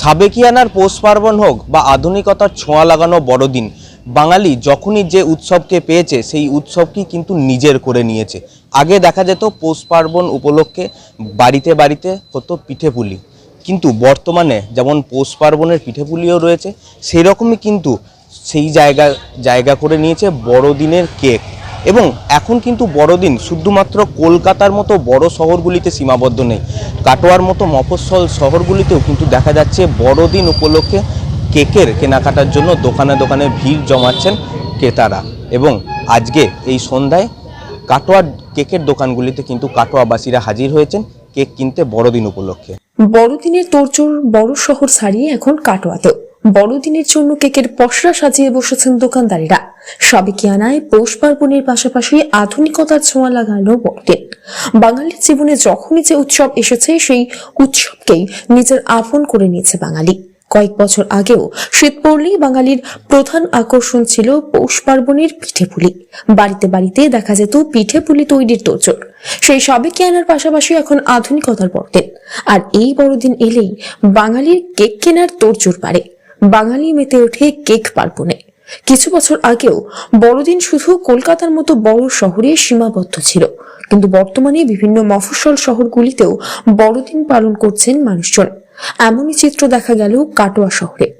সাবেকিয়ানার পৌষ পার্বণ হোক বা আধুনিকতার ছোঁয়া লাগানো বড়দিন, বাঙালি যখনই যে উৎসবকে পেয়েছে, সেই উৎসবকে কিন্তু নিজের করে নিয়েছে। আগে দেখা যেত পৌষ পার্বণ উপলক্ষে বাড়িতে বাড়িতে হতো পিঠেপুলি। কিন্তু বর্তমানে যেমন পৌষ পার্বণের পিঠেপুলিও রয়েছে সেই রকমই কিন্তু সেই জায়গা জায়গা করে নিয়েছে বড়দিনের কেক। এবং এখন কিন্তু বড়দিন, শুধুমাত্র কলকাতার মতো বড় শহরগুলিতে সীমাবদ্ধ নেই। কাটোয়ার মতো মফস্বল শহরগুলিতেও কিন্তু দেখা যাচ্ছে বড়দিন উপলক্ষে কেকের কেনাকাটার জন্য দোকানে দোকানে ভিড় জমাচ্ছেন ক্রেতারা। এবং আজকে এই সন্ধ্যায় কাটোয়ার কেকের দোকানগুলিতে কিন্তু কাটোয়াবাসীরা হাজির হয়েছেন কেক কিনতে বড়দিন উপলক্ষে। বড়দিনের তোড়জোড় বড় শহর ছাড়িয়ে এখন কাটোয়াতেও বড়দিনের জন্য কেকের পসরা সাজিয়ে বসেছেন দোকানদারেরা। সাবেকিয়ানায় পৌষ পার্বণের পাশাপাশি আধুনিকতার ছোঁয়া লাগানো বড়দিন। বাঙালির জীবনে যখনই যে উৎসব এসেছে, সেই উৎসবকেই নিজের আপন করে নিয়েছে বাঙালি। কয়েক বছর আগেও শীত পড়লেই বাঙালির প্রধান আকর্ষণ ছিল পৌষ পার্বণের পিঠেপুলি বাড়িতে বাড়িতে দেখা যেত পিঠেপুলি তৈরির তোড়জোড়। সেই সবে সাবেকিয়ানার পাশাপাশি এখন আধুনিকতার বড়দিন। আর এই বড়দিন এলেই বাঙালির কেক কেনার তোড়জোড় বাড়ে। বাঙালি মেতে ওঠে কেক পার্বণে। কিছু বছর আগেও বড়দিন শুধু কলকাতার মতো বড় শহরে সীমাবদ্ধ ছিল। কিন্তু বর্তমানে বিভিন্ন মফস্বল শহরগুলিতেও বড়দিন পালন করছেন মানুষজন। এমনই চিত্র দেখা গেল কাটোয়া শহরে।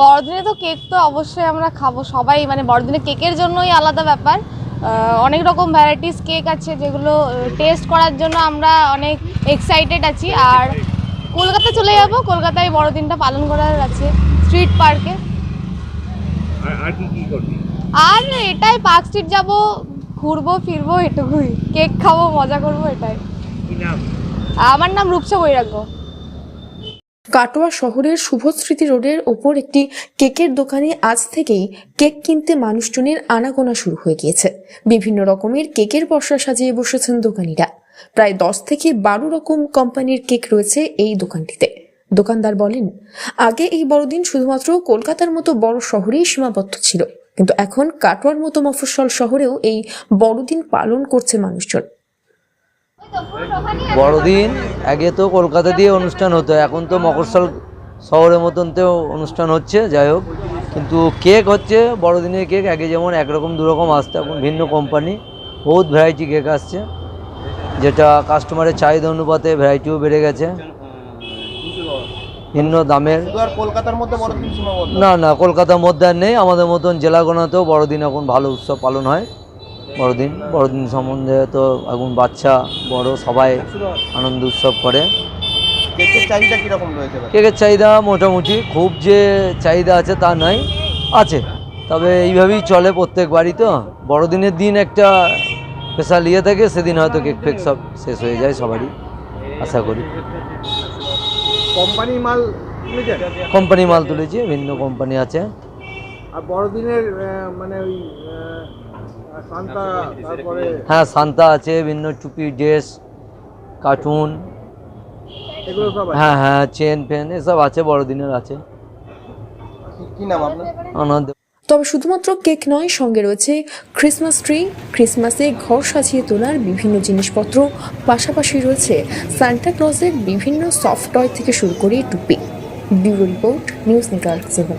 বড়দিনে তো কেক তো অবশ্যই আমরা খাব। সবাই মানে বড়দিনে কেকের জন্যই আলাদা ব্যাপার। অনেক রকম ভ্যারাইটিস কেক আছে যেগুলো টেস্ট করার জন্য আমরা অনেক এক্সাইটেড আছি। আর কলকাতা চলে যাব। কলকাতায় বড়দিনটা পালন করার আছে স্ট্রিট পার্কে আর এটাই পার্ক স্ট্রিট যাব ঘুরবো ফিরবো এটুকুই। কেক খাব মজা করব এটাই। আমার নাম রূপসা বৈরাগ্য। কাটোয়া শহরের শুভস্মৃতি রোডের ওপর একটি কেকের দোকানে আজ থেকেই কেক কিনতে মানুষজনের আনাগোনা শুরু হয়ে গিয়েছে। বিভিন্ন রকমের কেকের পসরা সাজিয়ে বসেছেন দোকানিরা। প্রায় দশ থেকে বারো রকম কোম্পানির কেক রয়েছে এই দোকানটিতে। দোকানদার বলেন, আগে এই বড়দিন শুধুমাত্র কলকাতার মতো বড় শহরেই সীমাবদ্ধ ছিল। কিন্তু এখন কাটোয়ার মতো মফস্বল শহরেও এই বড়দিন পালন করছে মানুষজন। বড়দিন আগে তো কলকাতা দিয়ে অনুষ্ঠান হতো এখন তো মফস্বল শহরের মতন তো অনুষ্ঠান হচ্ছে যাই হোক। কিন্তু কেক হচ্ছে বড়দিনের কেক আগে যেমন একরকম দুরকম আসতো এখন ভিন্ন কোম্পানি বহুত ভ্যারাইটি কেক আসছে যেটা কাস্টমারের চাহিদা অনুপাতে ভ্যারাইটিও বেড়ে গেছে। ভিন্ন দামের। কলকাতার মধ্যে না না কলকাতার মধ্যে আর নেই আমাদের মতন জেলাগোনাতেও বড়দিন এখন ভালো উৎসব পালন হয়। বড়দিন। বড়দিন সম্বন্ধে তো এখন বাচ্চা বড় সবাই আনন্দ উৎসব করে। কেকের চাহিদা কীরকম রয়েছে? কেকের চাহিদা মোটামুটি খুব যে চাহিদা আছে তা নয় আছে। তবে এইভাবেই চলে প্রত্যেক বাড়ি তো। বড়দিনের দিন একটা স্পেশাল ইয়ে থাকে সেদিন হয়তো কেক ফেক সব শেষ হয়ে যায় সবারই আশা করি। কোম্পানি মাল কোম্পানি মাল তুলেছি ভিন্ন কোম্পানি আছে। আর বড়দিনের মানে ওই হ্যাঁ সান্তা আছে ভিন্ন টুপি ড্রেস কার্টুন। হ্যাঁ হ্যাঁ চেন ফেন এসব আছে বড়দিনের আছে। কি নাম আপনার? আনন্দ তবে শুধুমাত্র কেক নয় সঙ্গে রয়েছে ক্রিসমাস ট্রি ক্রিসমাসে ঘর সাজিয়ে তোলার বিভিন্ন জিনিসপত্র পাশাপাশি রয়েছে সান্টা ক্লজের বিভিন্ন সফট টয় থেকে শুরু করে টুপি। Bureau report news network seven.